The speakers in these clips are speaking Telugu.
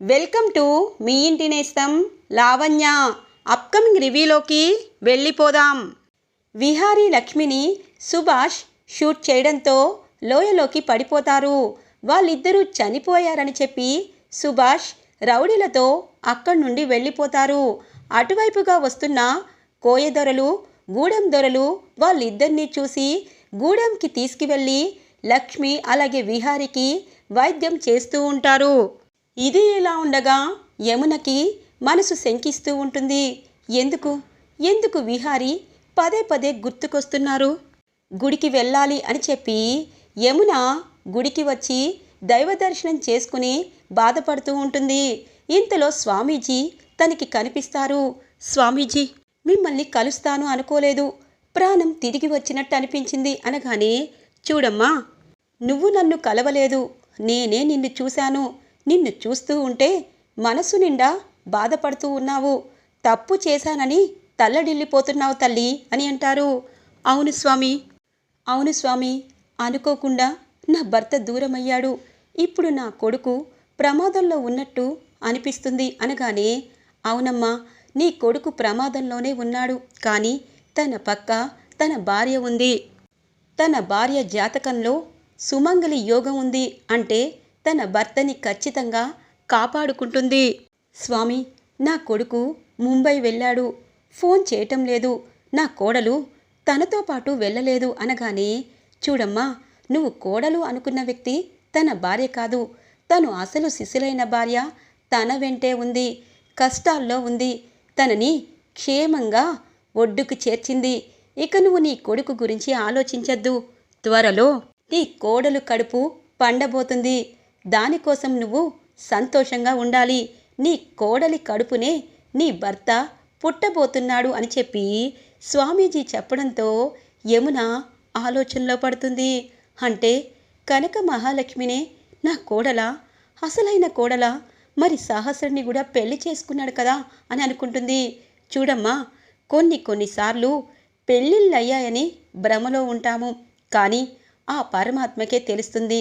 వెల్కమ్ టు మీ ఇంటి నేస్తం లావణ్య. అప్కమింగ్ రివ్యూలోకి వెళ్ళిపోదాం. విహారీ లక్ష్మిని సుభాష్ షూట్ చేయడంతో లోయలోకి పడిపోతారు. వాళ్ళిద్దరూ చనిపోయారని చెప్పి సుభాష్ రౌడీలతో అక్కడి నుండి వెళ్ళిపోతారు. అటువైపుగా వస్తున్న కోయదొరలు గూడెం దొరలు వాళ్ళిద్దరినీ చూసి గూడెంకి తీసుకువెళ్ళి లక్ష్మి అలాగే విహారికి వైద్యం చేస్తూ ఉంటారు. ఇది ఇలా ఉండగా యమునకి మనసు శంకిస్తూ ఉంటుంది. ఎందుకు? ఎందుకు విహారి పదే పదే గుర్తుకొస్తున్నారు? గుడికి వెళ్ళాలి అని చెప్పి యమున గుడికి వచ్చి దైవ దర్శనం చేసుకుని బాధపడుతూ ఉంటుంది. ఇంతలో స్వామీజీ తనకి కనిపిస్తారు. స్వామీజీ మిమ్మల్ని కలుస్తాను అనుకోలేదు. ప్రాణం తిరిగి వచ్చినట్టు అనిపించింది అనగానే చూడమ్మా నువ్వు నన్ను కలవలేదు. నేనే నిన్ను చూశాను. నిన్ను చూస్తూ ఉంటే మనసు నిండా బాధపడుతూ ఉన్నావు. తప్పు చేశానని తల్లడిల్లిపోతున్నావు తల్లి అని అంటారు. అవును స్వామి అవును స్వామి అనుకోకుండా నా భర్త దూరమయ్యాడు. ఇప్పుడు నా కొడుకు ప్రమాదంలో ఉన్నట్టు అనిపిస్తుంది అనగానే అవునమ్మా నీ కొడుకు ప్రమాదంలోనే ఉన్నాడు. కానీ తన పక్క తన భార్య ఉంది. తన భార్య జాతకంలో సుమంగలి యోగం ఉంది అంటే తన భర్తని ఖచ్చితంగా కాపాడుకుంటుంది. స్వామి నా కొడుకు ముంబై వెళ్ళాడు. ఫోన్ చేయటం లేదు. నా కోడలు తనతో పాటు వెళ్ళలేదు అనగానే చూడమ్మా నువ్వు కోడలు అనుకున్న వ్యక్తి తన భార్య కాదు. తను అసలు శిశులైన భార్య తన వెంటే ఉంది. కష్టాల్లో ఉంది. తనని క్షేమంగా ఒడ్డుకు చేర్చింది. ఇక నువ్వు నీ కొడుకు గురించి ఆలోచించద్దు. త్వరలో నీ కోడలు కడుపు పండబోతుంది. దానికోసం నువ్వు సంతోషంగా ఉండాలి. నీ కోడలి కడుపునే నీ భర్త పుట్టబోతున్నాడు అని చెప్పి స్వామీజీ చెప్పడంతో యమున ఆలోచనలో పడుతుంది. అంటే కనక మహాలక్ష్మినే నా కోడల అసలైన కోడల మరి సాహసుడిని కూడా పెళ్ళి చేసుకున్నాడు కదా అని అనుకుంటుంది. చూడమ్మా కొన్ని కొన్నిసార్లు పెళ్ళిళ్ళయ్యాయని భ్రమలో ఉంటాము. కానీ ఆ పరమాత్మకే తెలుస్తుంది.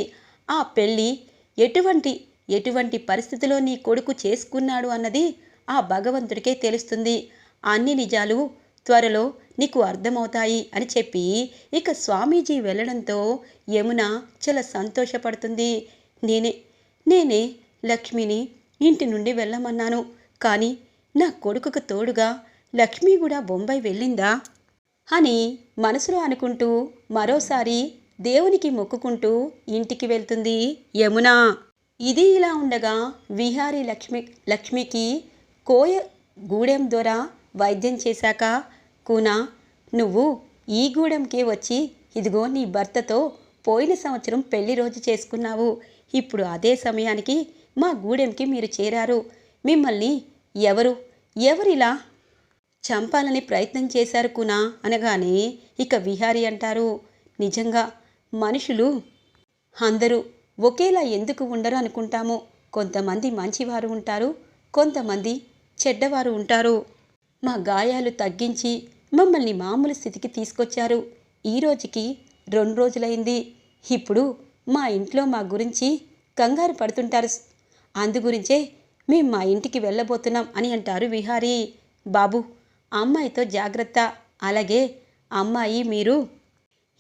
ఆ పెళ్ళి ఎటువంటి ఎటువంటి పరిస్థితిలో నీ కొడుకు చేసుకున్నాడు అన్నది ఆ భగవంతుడికే తెలుస్తుంది. అన్ని నిజాలు త్వరలో నీకు అర్థమవుతాయి అని చెప్పి ఇక స్వామీజీ వెళ్ళడంతో యమున చాలా సంతోషపడుతుంది. నేనే నేనే లక్ష్మిని ఇంటి నుండి వెళ్ళమన్నాను. కానీ నా కొడుకుకు తోడుగా లక్ష్మి కూడా బొంబాయి వెళ్ళిందా? అని మనసులో అనుకుంటూ మరోసారి దేవునికి మొక్కుకుంటూ ఇంటికి వెళ్తుంది యమున. ఇది ఇలా ఉండగా విహారీ లక్ష్మి లక్ష్మికి కోయ గూడెం ద్వారా వైద్యం చేశాక కూన నువ్వు ఈ గూడెంకే వచ్చి ఇదిగో నీ భర్తతో పోయిన సంవత్సరం పెళ్ళి రోజు చేసుకున్నావు. ఇప్పుడు అదే సమయానికి మా గూడెంకి మీరు చేరారు. మిమ్మల్ని ఎవరు ఎవరిలా చంపాలని ప్రయత్నం చేశారు కునా? అనగానే ఇక విహారి అంటారు నిజంగా మనుషులు అందరూ ఒకేలా ఎందుకు ఉండరు అనుకుంటాము? కొంతమంది మంచివారు ఉంటారు కొంతమంది చెడ్డవారు ఉంటారు. మా గాయాలు తగ్గించి మమ్మల్ని మామూలు స్థితికి తీసుకొచ్చారు. ఈ రోజుకి రెండు రోజులైంది. ఇప్పుడు మా ఇంట్లో మా గురించి కంగారు పడుతుంటారు. అందు గురించే మేము మా ఇంటికి వెళ్ళబోతున్నాం అని అంటారు విహారీ. బాబు అమ్మాయితో జాగ్రత్త. అలాగే అమ్మాయి మీరు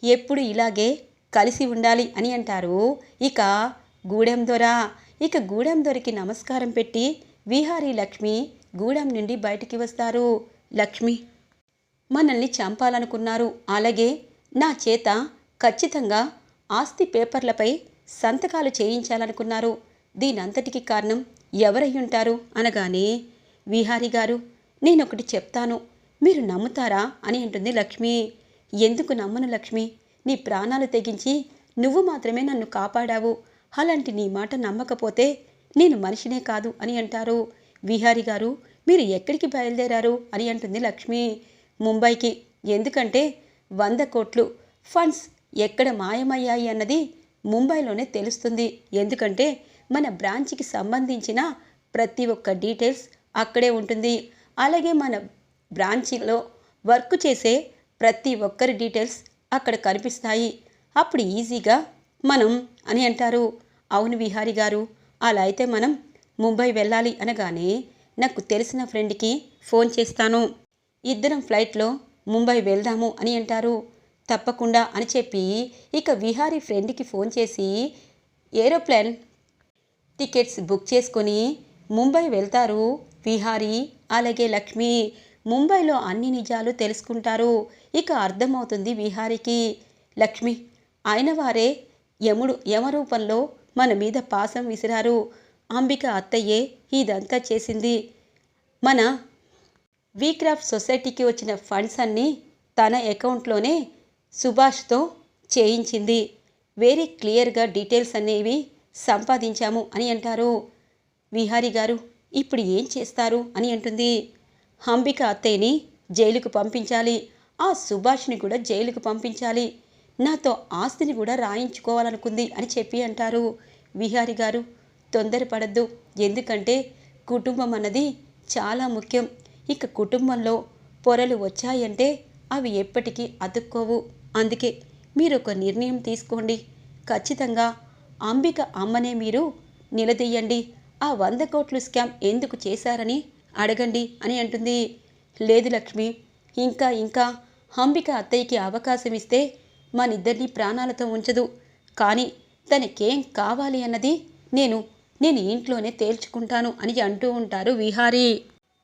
ఎప్పుడు ఇలాగే కలిసి ఉండాలి అని అంటారు. ఇక గూడెం దొర. ఇక గూడెం దొరికి నమస్కారం పెట్టి విహారీ లక్ష్మి గూడెం నుండి బయటికి వస్తారు. లక్ష్మి మనల్ని చంపాలనుకున్నారు. అలాగే నా చేత ఖచ్చితంగా ఆస్తి పేపర్లపై సంతకాలు చేయించాలనుకున్నారు. దీనంతటికి కారణం ఎవరై ఉంటారు? అనగానే విహారి గారు నేనొకటి చెప్తాను. మీరు నమ్ముతారా? అని అంటుంది లక్ష్మి. ఎందుకు నమ్మను లక్ష్మి? నీ ప్రాణాలు తెగించి నువ్వు మాత్రమే నన్ను కాపాడావు. అలాంటి నీ మాట నమ్మకపోతే నేను మనిషినే కాదు అని అంటారు. విహారి గారు మీరు ఎక్కడికి బయలుదేరారు అని అంటుంది లక్ష్మి. ముంబైకి. ఎందుకంటే వంద కోట్లు ఫండ్స్ ఎక్కడ మాయమయ్యాయి అన్నది ముంబైలోనే తెలుస్తుంది. ఎందుకంటే మన బ్రాంచ్కి సంబంధించిన ప్రతి ఒక్క డీటెయిల్స్ అక్కడే ఉంటుంది. అలాగే మన బ్రాంచ్లో వర్క్ చేసే ప్రతి ఒక్కరి డీటెయిల్స్ అక్కడ కనిపిస్తాయి. అప్పుడు ఈజీగా మనం అని అంటారు. అవును విహారి గారు అలా అయితే మనం ముంబై వెళ్ళాలి అనగానే నాకు తెలిసిన ఫ్రెండ్కి ఫోన్ చేస్తాను. ఇద్దరం ఫ్లైట్లో ముంబై వెళ్దాము అని అంటారు. తప్పకుండా అని చెప్పి ఇక విహారీ ఫ్రెండ్కి ఫోన్ చేసి ఏరోప్లేన్ టికెట్స్ బుక్ చేసుకొని ముంబై వెళ్తారు విహారీ అలాగే లక్ష్మి. ముంబైలో అన్ని నిజాలు తెలుసుకుంటారు. ఇక అర్థమవుతుంది విహారికి. లక్ష్మి ఆయన వారే యముడు యమరూపంలో మన మీద పాసం విసిరారు. అంబిక అత్తయ్యే ఇదంతా చేసింది. మన వీక్రాఫ్ట్ సొసైటీకి వచ్చిన ఫండ్స్ అన్నీ తన అకౌంట్లోనే సుభాష్తో చేయించింది. వెరీ క్లియర్గా డీటెయిల్స్ అనేవి సంపాదించాము అని అంటారు. విహారి గారు ఇప్పుడు ఏం చేస్తారు అని అంటుంది. అంబిక అత్తయ్యని జైలుకు పంపించాలి. ఆ సుభాష్ని కూడా జైలుకు పంపించాలి. నాతో ఆస్తిని కూడా రాయించుకోవాలనుకుంది అని చెప్పి అంటారు విహారి గారు. తొందరపడద్దు. ఎందుకంటే కుటుంబం అన్నది చాలా ముఖ్యం. ఇక కుటుంబంలో పొరలు వచ్చాయంటే అవి ఎప్పటికీ అతుక్కోవు. అందుకే మీరు ఒక నిర్ణయం తీసుకోండి. ఖచ్చితంగా అంబిక అమ్మనే మీరు నిలదీయండి. ఆ వంద కోట్లు స్కామ్ ఎందుకు చేశారని అడగండి అని అంటుంది. లేదు లక్ష్మి ఇంకా ఇంకా అంబిక అత్తయ్యకి అవకాశం ఇస్తే మనిద్దరినీ ప్రాణాలతో ఉంచదు. కానీ తనకేం కావాలి అన్నది నేను నేను ఇంట్లోనే తేల్చుకుంటాను అని అంటూ ఉంటారు విహారీ.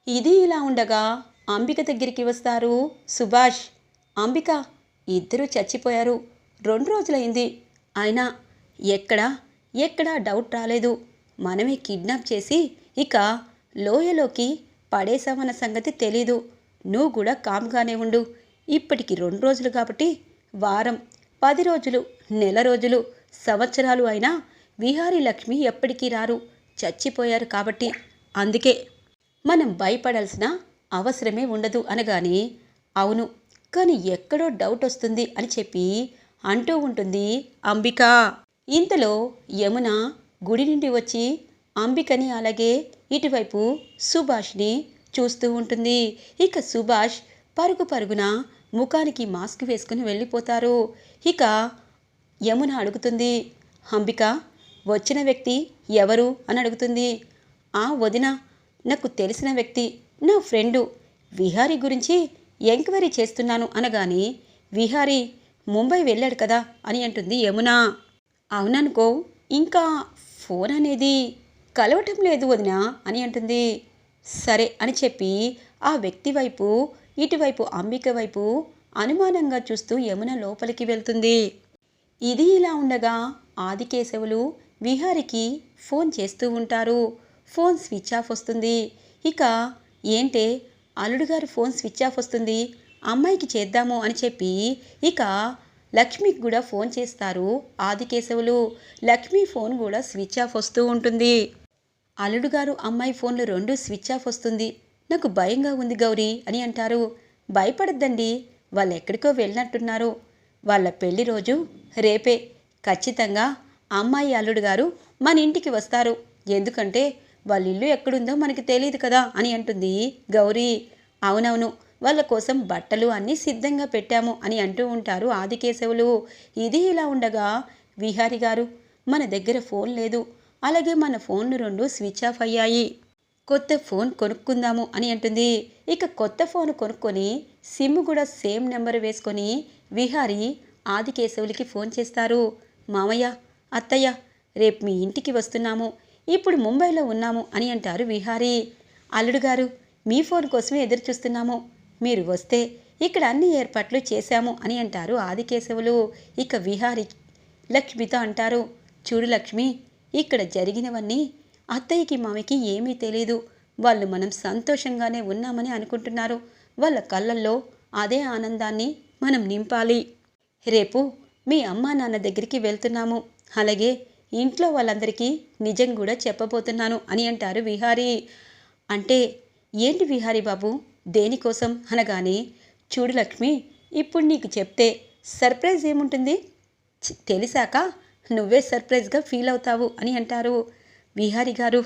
ఇది ఇలా ఉండగా అంబిక దగ్గరికి వస్తారు సుభాష్. అంబిక ఇద్దరూ చచ్చిపోయారు. రెండు రోజులైంది. అయినా ఎక్కడా ఎక్కడా డౌట్ రాలేదు. మనమే కిడ్నాప్ చేసి ఇక లోయలోకి పడేశామన్న సంగతి తెలీదు. నువ్వు కూడా కామ్గానే ఉండు. ఇప్పటికి రెండు రోజులు కాబట్టి వారం పది రోజులు నెల రోజులు సంవత్సరాలు అయినా విహారీ లక్ష్మి ఎప్పటికీ రారు. చచ్చిపోయారు కాబట్టి. అందుకే మనం భయపడాల్సిన అవసరమే ఉండదు అనగానే అవును కానీ ఎక్కడో డౌట్ వస్తుంది అని చెప్పి అంటూ ఉంటుంది అంబిక. ఇంతలో యమున గుడి నుండి వచ్చి అంబికని అలాగే ఇటువైపు సుభాష్ని చూస్తూ ఉంటుంది. ఇక సుభాష్ పరుగు పరుగున ముఖానికి మాస్క్ వేసుకుని వెళ్ళిపోతారు. ఇక యమున అడుగుతుంది అంబిక వచ్చిన వ్యక్తి ఎవరు? అని అడుగుతుంది. ఆ వదిన నాకు తెలిసిన వ్యక్తి నా ఫ్రెండు. విహారీ గురించి ఎంక్వైరీ చేస్తున్నాను అనగానే విహారీ ముంబై వెళ్ళాడు కదా అని అంటుంది యమున. అవుననుకో ఇంకా ఫోన్ అనేది కలవటం లేదు వదిన అని అంటుంది. సరే అని చెప్పి ఆ వ్యక్తి వైపు ఇటువైపు అంబిక వైపు అనుమానంగా చూస్తూ యమున లోపలికి వెళ్తుంది. ఇది ఇలా ఉండగా ఆదికేశవులు విహారికి ఫోన్ చేస్తూ ఉంటారు. ఫోన్ స్విచ్ ఆఫ్ వస్తుంది. ఇక ఏంటే అల్లుడుగారు ఫోన్ స్విచ్ ఆఫ్ వస్తుంది. అమ్మాయికి చేద్దాము అని చెప్పి ఇక లక్ష్మికి కూడా ఫోన్ చేస్తారు ఆదికేశవులు. లక్ష్మి ఫోన్ కూడా స్విచ్ ఆఫ్ వస్తూ ఉంటుంది. అల్లుడు గారు అమ్మాయి ఫోన్లు రెండు స్విచ్ ఆఫ్ వస్తుంది. నాకు భయంగా ఉంది గౌరీ అని అంటారు. భయపడద్దండి. వాళ్ళు ఎక్కడికో వెళ్ళినట్టున్నారు. వాళ్ళ పెళ్ళి రోజు రేపే. ఖచ్చితంగా అమ్మాయి అల్లుడు గారు మన ఇంటికి వస్తారు. ఎందుకంటే వాళ్ళ ఇల్లు ఎక్కడుందో మనకి తెలియదు కదా అని అంటుంది గౌరీ. అవునవును. వాళ్ళ కోసం బట్టలు అన్నీ సిద్ధంగా పెట్టాము అని అంటూ ఉంటారు ఆదికేశవులు. ఇది ఇలా ఉండగా విహారి గారు మన దగ్గర ఫోన్ లేదు. అలాగే మన ఫోన్లు రెండు స్విచ్ ఆఫ్ అయ్యాయి. కొత్త ఫోన్ కొనుక్కుందాము అని అంటుంది. ఇక కొత్త ఫోన్ కొనుక్కొని సిమ్ కూడా సేమ్ నెంబర్ వేసుకొని విహారి ఆదికేశవులకి ఫోన్ చేస్తారు. మామయ్య అత్తయ్య రేపు మీ ఇంటికి వస్తున్నాము. ఇప్పుడు ముంబైలో ఉన్నాము అని అంటారు విహారీ. అల్లుడు గారు మీ ఫోన్ కోసమే ఎదురు చూస్తున్నాము. మీరు వస్తే ఇక్కడ అన్ని ఏర్పాట్లు చేశాము అని అంటారు ఆదికేశవులు. ఇక విహారి లక్ష్మితో అంటారు. చూడు లక్ష్మి ఇక్కడ జరిగినవన్నీ అత్తయ్యకి మామకి ఏమీ తెలియదు వాళ్ళు మనం సంతోషంగానే ఉన్నామని అనుకుంటున్నారు. వాళ్ళ కళ్ళల్లో అదే ఆనందాన్ని మనం నింపాలి. రేపు మీ అమ్మా నాన్న దగ్గరికి వెళ్తున్నాము. అలాగే ఇంట్లో వాళ్ళందరికీ నిజం కూడా చెప్పబోతున్నాను అని అంటారు విహారీ. అంటే ఏంటి విహారీ బాబు? దేనికోసం? అనగానే చూడు లక్ష్మి ఇప్పుడు నీకు చెప్తే సర్ప్రైజ్ ఏముంటుంది? తెలిసాక నువ్వే సర్ప్రైజ్గా ఫీల్ అవుతావు అని అంటారు విహారి గారు.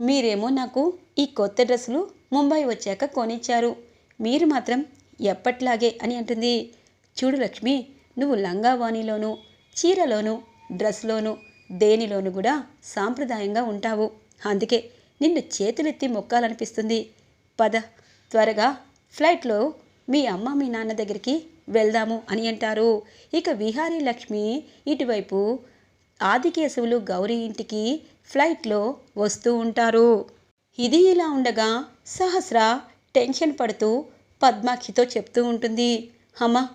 మీరేమో నాకు ఈ కొత్త డ్రెస్సులు ముంబై వచ్చాక కొనిచ్చారు. మీరు మాత్రం ఎప్పట్లాగే అని అంటుంది. చూడు లక్ష్మి నువ్వు లంగావాణిలోను చీరలోను డ్రెస్లోను దేనిలోను కూడా సాంప్రదాయంగా ఉంటావు. అందుకే నిన్ను చేతులెత్తి మొక్కాలనిపిస్తుంది. పద త్వరగా ఫ్లైట్లో మీ అమ్మ మీ నాన్న దగ్గరికి వెళ్దాము అని అంటారు. ఇక విహారీ లక్ష్మి ఇటువైపు ఆదికేశవులు గౌరీ ఇంటికి ఫ్లైట్లో వస్తూ ఉంటారు. ఇది ఇలా ఉండగా సహస్ర టెన్షన్ పడుతూ పద్మాక్షితో చెప్తూ ఉంటుంది. అమ్మ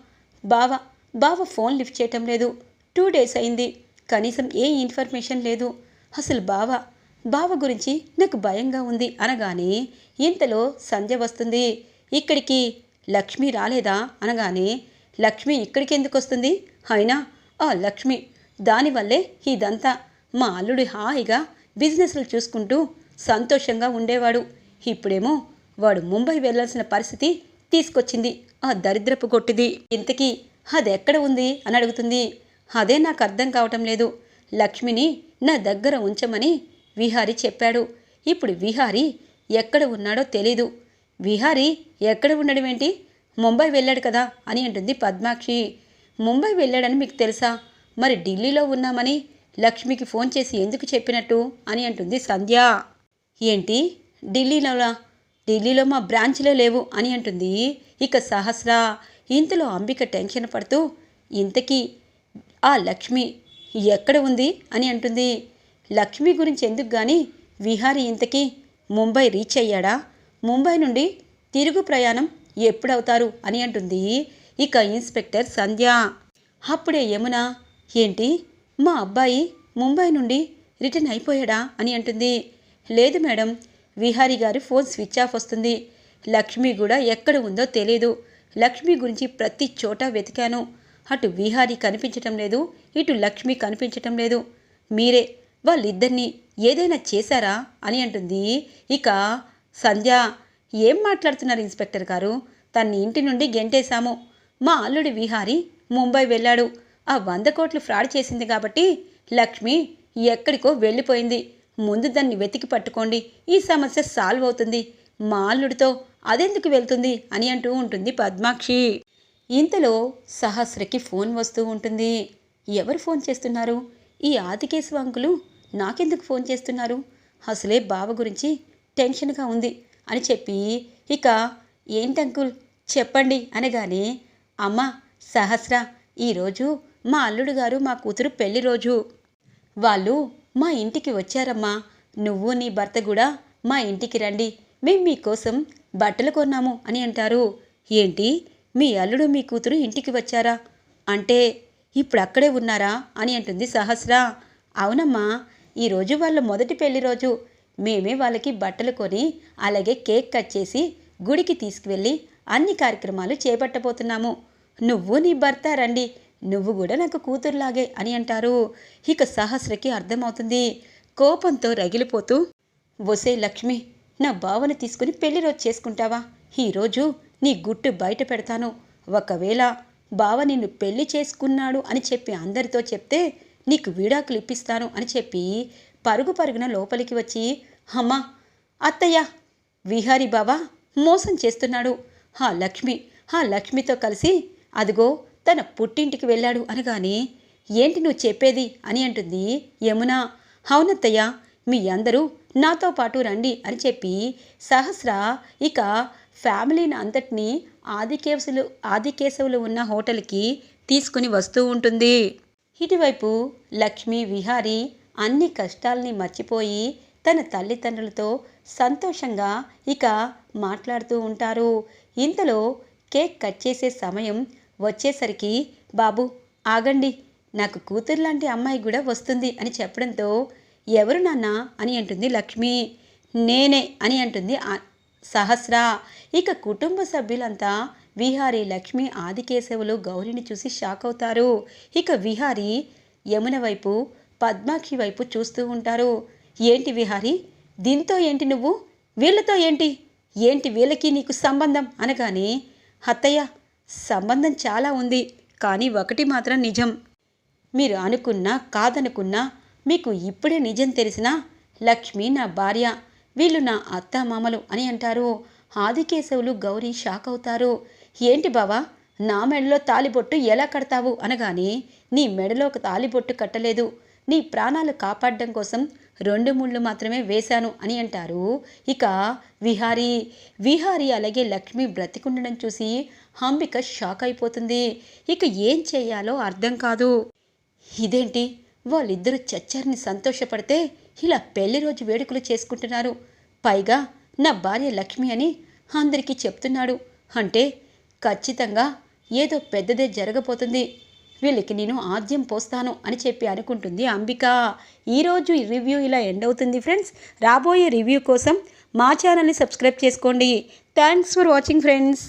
బావ బావ ఫోన్ లిఫ్ట్ చేయటం లేదు. టూ డేస్ అయింది. కనీసం ఏ ఇన్ఫర్మేషన్ లేదు. అసలు బావ బావ గురించి నాకు భయంగా ఉంది అనగానే ఇంతలో సంధ్య వస్తుంది. ఇక్కడికి లక్ష్మి రాలేదా? అనగానే లక్ష్మి ఇక్కడికి ఎందుకు వస్తుంది అయినా ఆ లక్ష్మి దానివల్లే ఇదంతా. మా అల్లుడు హాయిగా బిజినెస్లు చూసుకుంటూ సంతోషంగా ఉండేవాడు. ఇప్పుడేమో వాడు ముంబై వెళ్ళాల్సిన పరిస్థితి తీసుకొచ్చింది. ఆ దరిద్రపు కొట్టిది. ఇంతకీ అది ఎక్కడ ఉంది? అని అడుగుతుంది. అదే నాకు అర్థం కావటం లేదు. లక్ష్మిని నా దగ్గర ఉంచమని విహారి చెప్పాడు. ఇప్పుడు విహారి ఎక్కడ ఉన్నాడో తెలీదు. విహారి ఎక్కడ ఉండడం ఏంటి? ముంబై వెళ్ళాడు కదా అని అంటుంది పద్మాక్షి. ముంబై వెళ్ళాడని మీకు తెలుసా? మరి ఢిల్లీలో ఉన్నామని? లక్ష్మికి ఫోన్ చేసి ఎందుకు చెప్పినట్టు? అని అంటుంది సంధ్య. ఏంటి? ఢిల్లీలోలా ఢిల్లీలో మా బ్రాంచ్లో లేవు అని అంటుంది ఇక సహస్ర. ఇంతలో అంబిక టెన్షన్ పడుతూ ఇంతకీ ఆ లక్ష్మి ఎక్కడ ఉంది? అని అంటుంది. లక్ష్మి గురించి ఎందుకు కానీ విహారీ ఇంతకీ ముంబై రీచ్ అయ్యాడా? ముంబై నుండి తిరుగు ప్రయాణం ఎప్పుడవుతారు అని అంటుంది ఇక ఇన్స్పెక్టర్ సంధ్య. అప్పుడే యమున ఏంటి? మా అబ్బాయి ముంబై నుండి రిటర్న్ అయిపోయాడా? అని అంటుంది. లేదు మేడం విహారీ గారి ఫోన్ స్విచ్ ఆఫ్ వస్తుంది. లక్ష్మి కూడా ఎక్కడ ఉందో తెలియదు లక్ష్మి గురించి ప్రతి చోట వెతికాను. అటు విహారీ కనిపించటం లేదు ఇటు లక్ష్మి కనిపించటం లేదు. మీరే వాళ్ళిద్దరినీ ఏదైనా చేశారా? అని అంటుంది. ఇక సంధ్య ఏం మాట్లాడుతున్నారు ఇన్స్పెక్టర్ గారు? తన్ని ఇంటి నుండి గెంటేశాము. మా అల్లుడి విహారి ముంబై వెళ్ళాడు. ఆ వంద కోట్లు ఫ్రాడ్ చేసింది కాబట్టి లక్ష్మి ఎక్కడికో వెళ్ళిపోయింది. ముందు దాన్ని వెతికి పట్టుకోండి. ఈ సమస్య సాల్వ్ అవుతుంది. మా అల్లుడితో అదెందుకు వెళ్తుంది అని అంటూ ఉంటుంది పద్మాక్షి. ఇంతలో సహస్రకి ఫోన్ వస్తూ ఉంటుంది. ఎవరు ఫోన్ చేస్తున్నారు? ఈ ఆదికేశవ అంకులు నాకెందుకు ఫోన్ చేస్తున్నారు? అసలే బావ గురించి టెన్షన్గా ఉంది అని చెప్పి ఇక ఏంటి అంకుల్? చెప్పండి అనగానే అమ్మ సహస్ర ఈరోజు మా అల్లుడు గారు మా కూతురు పెళ్ళి రోజు. వాళ్ళు మా ఇంటికి వచ్చారమ్మా. నువ్వు నీ భర్త కూడా మా ఇంటికి రండి. మేము మీకోసం బట్టలు కొన్నాము అని అంటారు. ఏంటి? మీ అల్లుడు మీ కూతురు ఇంటికి వచ్చారా? అంటే ఇప్పుడు అక్కడే ఉన్నారా? అని అంటుంది సహస్ర. అవునమ్మా ఈరోజు వాళ్ళ మొదటి పెళ్ళి రోజు. మేమే వాళ్ళకి బట్టలు కొని అలాగే కేక్ కట్ చేసి గుడికి తీసుకువెళ్ళి అన్ని కార్యక్రమాలు చేపట్టబోతున్నాము. నువ్వు నీ భర్త రండి నువ్వు కూడా నాకు కూతురులాగే అని అంటారు. ఇక సహస్రకి అర్థమవుతుంది. కోపంతో రగిలిపోతూ ఒసే లక్ష్మి నా బావని తీసుకుని పెళ్ళి రోజు చేసుకుంటావా? ఈరోజు నీ గుట్టు బయట పెడతాను. ఒకవేళ బావ నిన్ను పెళ్ళి చేసుకున్నాడు అని చెప్పి అందరితో చెప్తే నీకు విడాకులు ఇప్పిస్తాను అని చెప్పి పరుగు పరుగున లోపలికి వచ్చి అమ్మా అత్తయ్య విహారీ బావా మోసం చేస్తున్నాడు. ఆ లక్ష్మి ఆ లక్ష్మితో కలిసి అదిగో తన పుట్టింటికి వెళ్ళాడు అనగానే ఏంటి నువ్వు చెప్పేది? అని అంటుంది యమున. అవునత్తయ్య మీ అందరూ నాతో పాటు రండి అని చెప్పి సహస్ర ఇక ఫ్యామిలీని అంతటినీ ఆదికేశవులు ఆదికేశవులు ఉన్న హోటల్కి తీసుకుని వస్తూ ఉంటుంది. ఇటువైపు లక్ష్మి విహారీ అన్ని కష్టాల్ని మర్చిపోయి తన తల్లిదండ్రులతో సంతోషంగా ఇక మాట్లాడుతూ ఉంటారు. ఇంతలో కేక్ కట్ చేసే సమయం వచ్చేసరికి బాబు ఆగండి. నాకు కూతురు లాంటి అమ్మాయి కూడా వస్తుంది అని చెప్పడంతో ఎవరు నాన్న? అని అంటుంది లక్ష్మి. నేనే అని అంటుంది సహస్ర. ఇక కుటుంబ సభ్యులంతా విహారీ లక్ష్మి ఆదికేశవులు గౌరిని చూసి షాక్ అవుతారు. ఇక విహారీ యమున వైపు పద్మాక్షి వైపు చూస్తూ ఉంటారు. ఏంటి విహారీ? దీంతో ఏంటి నువ్వు? వీళ్ళతో ఏంటి? ఏంటి వీళ్ళకి నీకు సంబంధం? అనగానే అత్తయ్య సంబంధం చాలా ఉంది కానీ ఒకటి మాత్రం నిజం. మీరు అనుకున్నా కాదనుకున్నా మీకు ఇప్పుడే నిజం తెలిసినా లక్ష్మి నా భార్య వీళ్ళు నా అత్త మామలు అని అంటారు. ఆదికేశవులు గౌరీ షాక్ అవుతారు. ఏంటి బావా నా మెడలో తాలిబొట్టు ఎలా కడతావు? అనగానే నీ మెడలో ఒక తాలిబొట్టు కట్టలేదు. నీ ప్రాణాలు కాపాడడం కోసం రెండు ముళ్ళు మాత్రమే వేశాను అని అంటారు. ఇక విహారీ విహారీ అలాగే లక్ష్మి బ్రతికుండడం చూసి అంబిక షాక్ అయిపోతుంది. ఇక ఏం చేయాలో అర్థం కాదు. ఇదేంటి? వాళ్ళిద్దరూ చచ్చారని సంతోషపడితే ఇలా పెళ్ళి రోజు వేడుకలు చేసుకుంటున్నారు. పైగా నా భార్య లక్ష్మి అని అందరికీ చెప్తున్నాడు. అంటే ఖచ్చితంగా ఏదో పెద్దదే జరగబోతుంది. వీళ్ళకి నేను ఆద్యం పోస్తాను అని చెప్పి అనుకుంటుంది అంబిక. ఈరోజు రివ్యూ ఇలా ఎండ్ అవుతుంది ఫ్రెండ్స్. రాబోయే రివ్యూ కోసం మా ఛానల్ని సబ్స్క్రైబ్ చేసుకోండి. Thanks for watching friends.